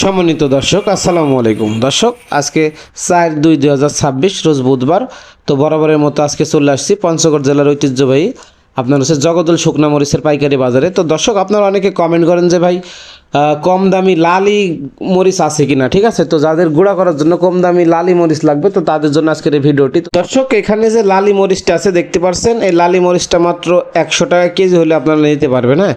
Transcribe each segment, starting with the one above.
সম্মানিত দর্শক, আসসালামু আলাইকুম। দর্শক, আজকে চার দুই দুই হাজার ছাব্বিশ, রোজ বুধবার। তো বরাবরের মতো আজকে চলে আসছি পঞ্চগড় জেলার ঐতিহ্যবাহী, আপনার হচ্ছে জগদল শুকনা মরিচের পাইকারি বাজারে। তো দর্শক, আপনারা অনেকে কমেন্ট করেন যে ভাই কম দামি লালি মরিচ আছে কিনা, ঠিক আছে? তো যাদের গুঁড়া করার জন্য কম দামি লালি মরিচ লাগবে, তো তাদের জন্য আজকের এই ভিডিওটি। দর্শক, এখানে যে লালি মরিচটা আছে, দেখতে পারছেন, এই লালি মরিচটা মাত্র একশো টাকা কেজি হলে আপনারা নিতে পারবেন হ্যাঁ?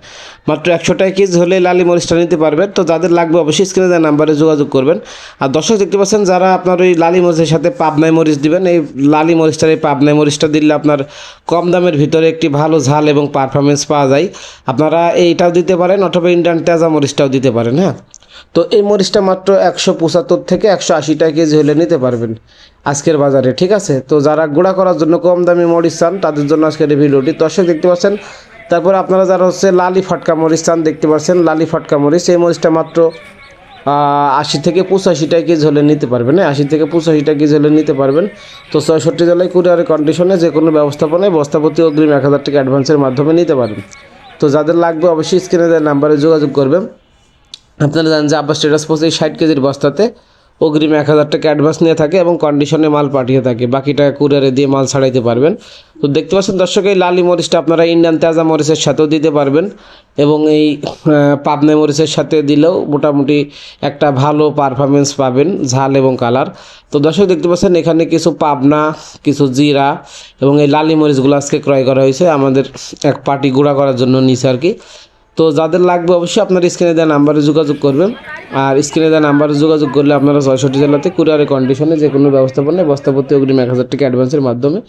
মাত্র একশো টাকা কেজি হলে লালি মরিচটা নিতে পারবেন। তো যাদের লাগবে, অবশ্যই স্ক্রিনে দেওয়া নাম্বারে যোগাযোগ করবেন। আর দর্শক, দেখতে পাচ্ছেন, যারা আপনার ওই লালি মরিচের সাথে পাবনাই মরিচ দিবেন, এই লালি মরিচটার, এই পাবনাই মরিচটা দিলে আপনার কম দামের ভিতরে একটি ভালো ঝাল এবং পারফরমেন্স পাওয়া যায়। আপনারা এইটাও দিতে পারেন, অথবা ইন্ডিয়ান তেজা মরিচটাও দিতে পারেন হ্যাঁ? তো এই মরিচটা মাত্র একশো পঁচাত্তর থেকে একশো আশি টাকা কেজি হলে নিতে পারবেন আজকের বাজারে, ঠিক আছে? তো যারা গুঁড়া করার জন্য কম দামি মরিচ চান, তাদের জন্য আজকের এই ভিডিওটি দর্শক দেখতে পাচ্ছেন। তারপর আপনারা যারা হচ্ছে লালি ফটকা মরিচ চান, দেখতে পাচ্ছেন লালি ফটকা মরিচ, এই মরিচটা মাত্র আশি থেকে পঁচাশি টাকা কেজি হলে নিতে পারবেন হ্যাঁ? আশি থেকে পঁচাশি টাকা কেজি হলে নিতে পারবেন। তো ছয়ষট্টি জেলায় কুরিয়ারের কন্ডিশনে যে কোনো ব্যবস্থাপনায় বস্তাপতি অগ্রিম এক হাজার টাকা অ্যাডভান্সের মাধ্যমে নিতে পারবেন তো যাদের লাগবে অবশ্যই স্ক্রিনে দেওয়ার নাম্বারে যোগাযোগ করবেন। আপনারা জানেন যে আব্বাস স্টেটাস পোস্ট এই ষাট কেজির বস্তাতে অগ্রিম এক হাজার টাকা অ্যাডভান্স নিয়ে থাকে এবং কন্ডিশনে মাল পাঠিয়ে থাকে। বাকি টাকা কুরিয়ারে দিয়ে মাল ছাড়াইতে পারবেন। তো দেখতে পাচ্ছেন দর্শক, এই লালি মরিচটা আপনারা ইন্ডিয়ান তেজা মরিচের সাথেও দিতে পারবেন এবং এই পাবনা মরিচের সাথে দিলেও মোটামুটি একটা ভালো পারফরমেন্স পাবেন, ঝাল এবং কালার। তো দর্শক, দেখতে পাচ্ছেন এখানে কিছু পাবনা, কিছু জিরা এবং এই লালি মরিচগুলো আজকে ক্রয় করা হয়েছে। আমাদের এক পার্টি গুঁড়া করার জন্য নিছে আর কি। তো যাদের লাগবে অবশ্যই আপনার স্ক্রিনে দেওয়া নাম্বারে যোগাযোগ করবেন। আর স্ক্রিনে দেওয়া নাম্বারে যোগাযোগ করলে আপনারা ছয়ষট্টি জেলাতে কুরিয়ারের কন্ডিশনে যে কোনো ব্যবস্থাপনায় বস্তাপতি অগ্রিম এক হাজার টাকা অ্যাডভান্সের মাধ্যমে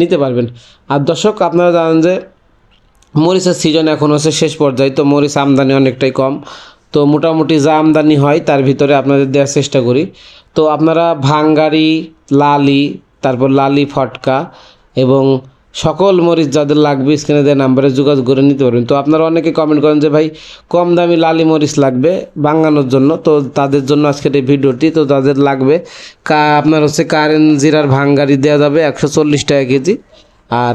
নিতে পারবেন। আর দর্শক, আপনারা জানেন যে মরিচের সিজন এখন হচ্ছে শেষ পর্যায়ে, তো মরিচ আমদানি অনেকটাই কম। তো মোটামুটি যা আমদানি হয় তার ভিতরে আপনাদের দেওয়ার চেষ্টা করি। তো আপনারা ভাঙ্গারি, লালি, তারপর লালি ফটকা এবং সকল মরিচ যাদের লাগবে স্ক্রিনে দেওয়া নাম্বারে যোগাযোগ করে নিতে পারবেন। তো আপনারা অনেকে কমেন্ট করেন যে, ভাই, কম দামি লালি মরিচ লাগবে বাঙানোর জন্য। তো তাদের জন্য আজকের এই ভিডিওটি, তো তাদের লাগবে। কা, আপনার হচ্ছে কারেন্ট জিরার ভাঙ্গারি দেওয়া যাবে একশো চল্লিশ টাকা কেজি। আর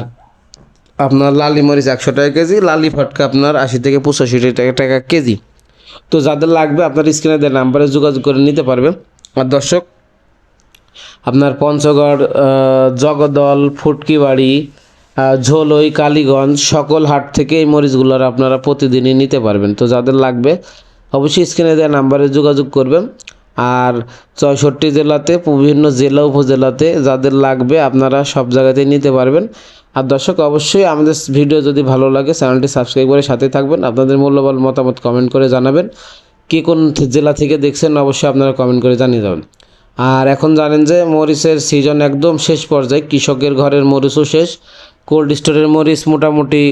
আপনার লালি মরিচ একশো টাকা কেজি, লালি ফটকা আপনার আশি থেকে পঁচাশি টাকা টাকা কেজি। তো যাদের লাগবে আপনার স্ক্রিনে দেওয়া নাম্বারে যোগাযোগ করে নিতে পারবেন। আর দর্শক, আপনার পঞ্চগড় জগদল, ফুটকিবাড়ি ঝোলই কালীগঞ্জ সকল হাট থেকে এই মরিচগুলোর আপনারা প্রতিদিনই নিতে পারবেন। তো যাদের লাগবে, অবশ্যই স্ক্রিনে দেওয়া নাম্বারে যোগাযোগ করবেন। আর চৌষট্টি জেলাতে, বিভিন্ন জেলা উপজেলাতে যাদের লাগবে, আপনারা সব জায়গাতেই নিতে পারবেন। আর দর্শক, অবশ্যই আমাদের ভিডিও যদি ভালো লাগে, চ্যানেলটি সাবস্ক্রাইব করে সাথে থাকবেন। আপনাদের মূল্যবান মতামত কমেন্ট করে জানাবেন। কে কোন জেলা থেকে দেখছেন, অবশ্যই আপনারা কমেন্ট করে জানিয়ে যাবেন আর এখন জানেন যে মরিচের সিজন একদম শেষ পর্যায়ে, কৃষকের ঘরের মরিচও শেষ। কোল্ড স্টোরের মরিচ মোটামুটি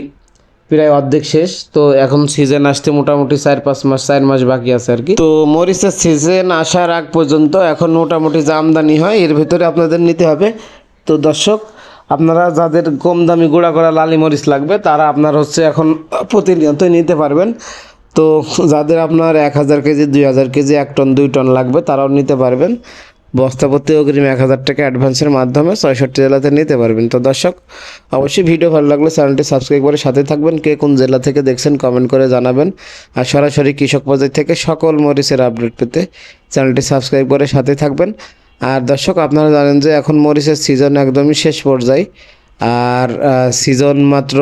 প্রায় অর্ধেক শেষ। তো এখন সিজন আসতে মোটামুটি চার পাঁচ মাস, চার মাস বাকি আছে আর কি। তো মরিচের সিজন আসার আগ পর্যন্ত এখন মোটামুটি যে আমদানি হয়, এর ভিতরে আপনাদের নিতে হবে। তো দর্শক, আপনারা যাদের কম দামি গুঁড়া করা লালি মরিচ লাগবে, তারা আপনার হচ্ছে এখন প্রতিনিয়তই নিতে পারবেন। তো যাদের আপনার এক হাজার কেজি, দুই হাজার কেজি, এক টন, দুই টন লাগবে, তারাও নিতে পারবেন। বস্তাপতি অগ্রিম এক হাজার টাকা অ্যাডভান্সের মাধ্যমে ছয়ষট্টি জেলাতে নিতে পারবেন। তো দর্শক, অবশ্যই ভিডিও ভালো লাগলে চ্যানেলটি সাবস্ক্রাইব করে সাথে থাকবেন। কে কোন জেলা থেকে দেখছেন কমেন্ট করে জানাবেন। আর সরাসরি কৃষক বাজার থেকে সকল মরিচের আপডেট পেতে চ্যানেলটি সাবস্ক্রাইব করে সাথে থাকবেন। আর দর্শক, আপনারা জানেন যে এখন মরিচের সিজন একদমই শেষ পর্যায়ে। আর সিজন মাত্র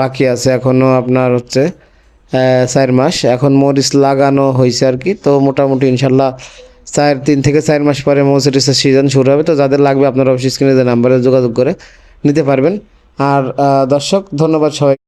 বাকি আছে এখনও আপনার হচ্ছে চার মাস। এখন মরিচ লাগানো হয়েছে আর কি। তো মোটামুটি ইনশাল্লাহ চার তিন থেকে চার মাস পরে মৌসুটিসের সিজন শুরু হবে, তো যাদের লাগবে আপনারা অফিস স্ক্রিনে নাম্বারে যোগাযোগ করে নিতে পারবেন। আর দর্শক, ধন্যবাদ সবাই